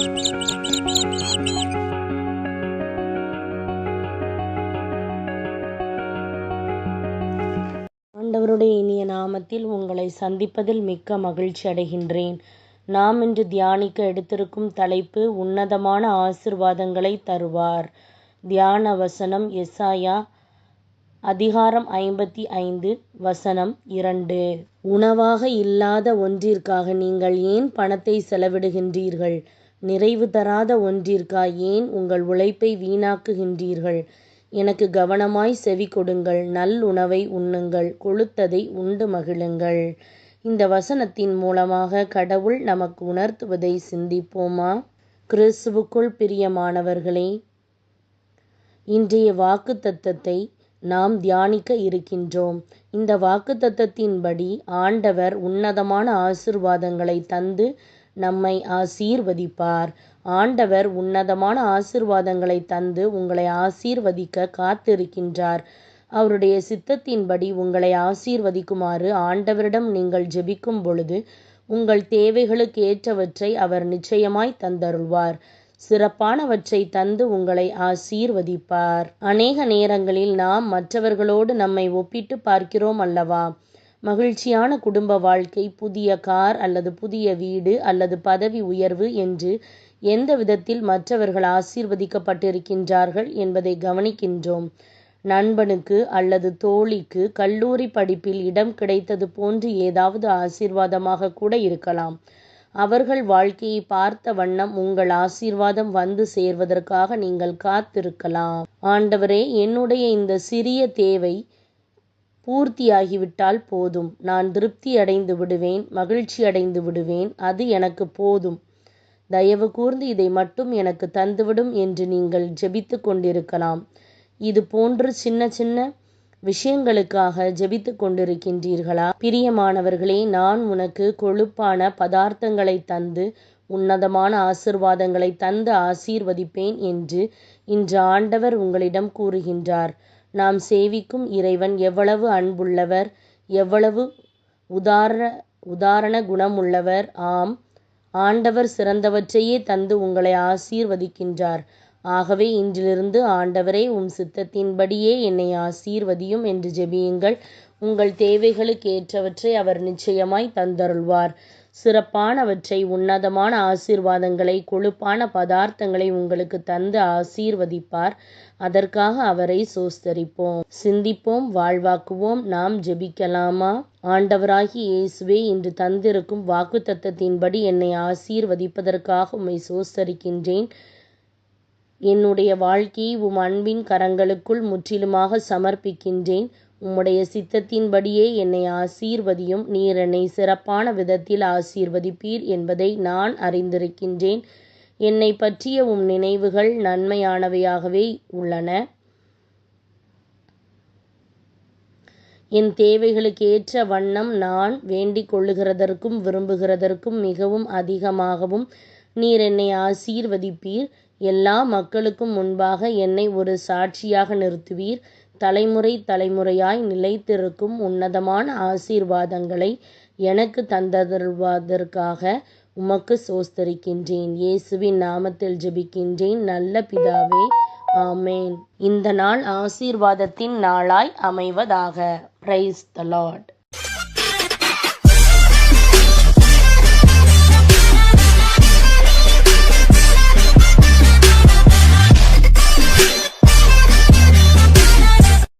ஆண்டவருடைய இனிய நாமத்தில் உங்களை சந்திப்பதில் மிக்க மகிழ்ச்சி அடைகின்றேன். நாம் இன்று தியானிக்க எடுத்திருக்கும் தலைப்பு உன்னதமான ஆசிர்வாதங்களை தருவார். தியான வசனம் எசாயா அதிகாரம் ஐம்பத்தி ஐந்து வசனம் இரண்டு. உணவாக இல்லாத ஒன்றிற்காக நீங்கள் ஏன் பணத்தை செலவிடுகின்றீர்கள்? நிறைவு தராத ஒன்றிற்கா? ஏன் உங்கள் உழைப்பை வீணாக்குகின்றீர்கள்? எனக்கு கவனமாய் செவி கொடுங்கள் நல்லுணவை உண்ணுங்கள் கொழுத்ததை உண்டு மகிழுங்கள். இந்த வசனத்தின் மூலமாக கடவுள் நமக்கு உணர்த்துவதை சிந்திப்போமா? கிறிஸ்துவுக்குள் பிரியமானவர்களே இன்றைய வாக்கு தத்தத்தை நாம் தியானிக்க இருக்கின்றோம். இந்த வாக்கு தத்தத்தின்படி ஆண்டவர் உன்னதமான ஆசிர்வாதங்களை தந்து நம்மை ஆசீர்வதிப்பார். ஆண்டவர் உன்னதமான ஆசிர்வாதங்களை தந்து உங்களை ஆசீர்வதிக்க காத்திருக்கின்றார். அவருடைய சித்தத்தின்படி உங்களை ஆசீர்வதிக்குமாறு ஆண்டவரிடம் நீங்கள் ஜெபிக்கும் பொழுது உங்கள் தேவைகளுக்கு ஏற்றவற்றை அவர் நிச்சயமாய் தந்தருள்வார். சிறப்பானவற்றை தந்து உங்களை ஆசீர்வதிப்பார். அநேக நேரங்களில் நாம் மற்றவர்களோடு நம்மை ஒப்பிட்டு பார்க்கிறோம் அல்லவா? மகிழ்ச்சியான குடும்ப வாழ்க்கை புதிய கார் அல்லது புதிய வீடு அல்லது பதவி உயர்வு என்று எந்த விதத்தில் மற்றவர்கள் ஆசீர்வதிக்கப்பட்டிருக்கின்றார்கள் என்பதை கவனிக்கின்றோம். நண்பனுக்கு அல்லது தோழிக்கு கல்லூரி படிப்பில் இடம் கிடைத்தது போன்று ஏதாவது ஆசீர்வாதமாக கூட இருக்கலாம். அவர்கள் வாழ்க்கையை பார்த்த வண்ணம் உங்கள் ஆசீர்வாதம் வந்து சேர்வதற்காக நீங்கள் காத்திருக்கலாம். ஆண்டவரே என்னுடைய இந்த சிறிய தேவை பூர்த்தியாகிவிட்டால் போதும். நான் திருப்தி அடைந்து விடுவேன் மகிழ்ச்சி அடைந்து விடுவேன் அது எனக்கு போதும். தயவு கூர்ந்து இதை மட்டும் எனக்கு தந்துவிடும் என்று நீங்கள் ஜெபித்து கொண்டிருக்கலாம். இது போன்று சின்ன சின்ன விஷயங்களுக்காக ஜெபித்து கொண்டிருக்கின்றீர்களா? பிரியமானவர்களே நான் உனக்கு கொழுப்பான பதார்த்தங்களை தந்து உன்னதமான ஆசிர்வாதங்களை தந்து ஆசீர்வதிப்பேன் என்று இன்று ஆண்டவர் உங்களிடம் கூறுகின்றார். நாம் சேவிக்கும் இறைவன் எவ்வளவு அன்புள்ளவர் எவ்வளவு உதார உதாரண குணமுள்ளவர். ஆம் ஆண்டவர் சிறந்தவற்றையே தந்து உங்களை ஆசீர்வதிக்கின்றார். ஆகவே இன்றிலிருந்து ஆண்டவரே உம் சித்தத்தின்படியே என்னை ஆசீர்வதியும் என்று ஜெபியுங்கள். உங்கள் தேவைகளுக்கு ஏற்றவற்றை அவர் நிச்சயமாய் தந்தருள்வார். சிறப்பானவற்றை உன்னதமான ஆசீர்வாதங்களை கொழுப்பான பதார்த்தங்களை உங்களுக்கு தந்து ஆசீர்வதிப்பார். அதற்காக அவரை சோஸ்தரிப்போம். சிந்திப்போம் வாழ்வாக்குவோம். நாம் ஜெபிக்கலாமா? ஆண்டவராகி இயேசுவே இன்று தந்திருக்கும் வாக்கு தத்தத்தின்படி என்னை ஆசீர்வதிப்பதற்காக உம்மை சோஸ்தரிக்கின்றேன். என்னுடைய வாழ்க்கையை உம் அன்பின் கரங்களுக்குள் முற்றிலுமாக சமர்ப்பிக்கின்றேன். உம்முடைய சித்தத்தின்படியே என்னை ஆசீர்வதியும் நீர் என்னை சிறப்பான விதத்தில் ஆசீர்வதிப்பீர் என்பதை நான் அறிந்திருக்கின்றேன். என்னை பற்றிய உம் நினைவுகள் நன்மையானவையாகவே உள்ளன. என் தேவைகளுக்கு ஏற்ற வண்ணம் நான் வேண்டிக் கொள்ளுகிறதற்கும் விரும்புகிறதற்கும் மிகவும் அதிகமாகவும் நீர் என்னை ஆசீர்வதிப்பீர். எல்லா மக்களுக்கும் முன்பாக என்னை ஒரு சாட்சியாக நிறுத்துவீர். தலைமுறை தலைமுறையாய் நிலைத்திருக்கும் உன்னதமான ஆசீர்வாதங்களை எனக்கு தந்ததற்காக உமக்கு சோஸ்தரிக்கின்றேன். இயேசுவின் நாமத்தில் ஜெபிக்கின்றேன். நல்ல பிதாவே ஆமேன். இந்த நாள் ஆசீர்வாதத்தின் நாளாய் அமைவதாக. Praise the Lord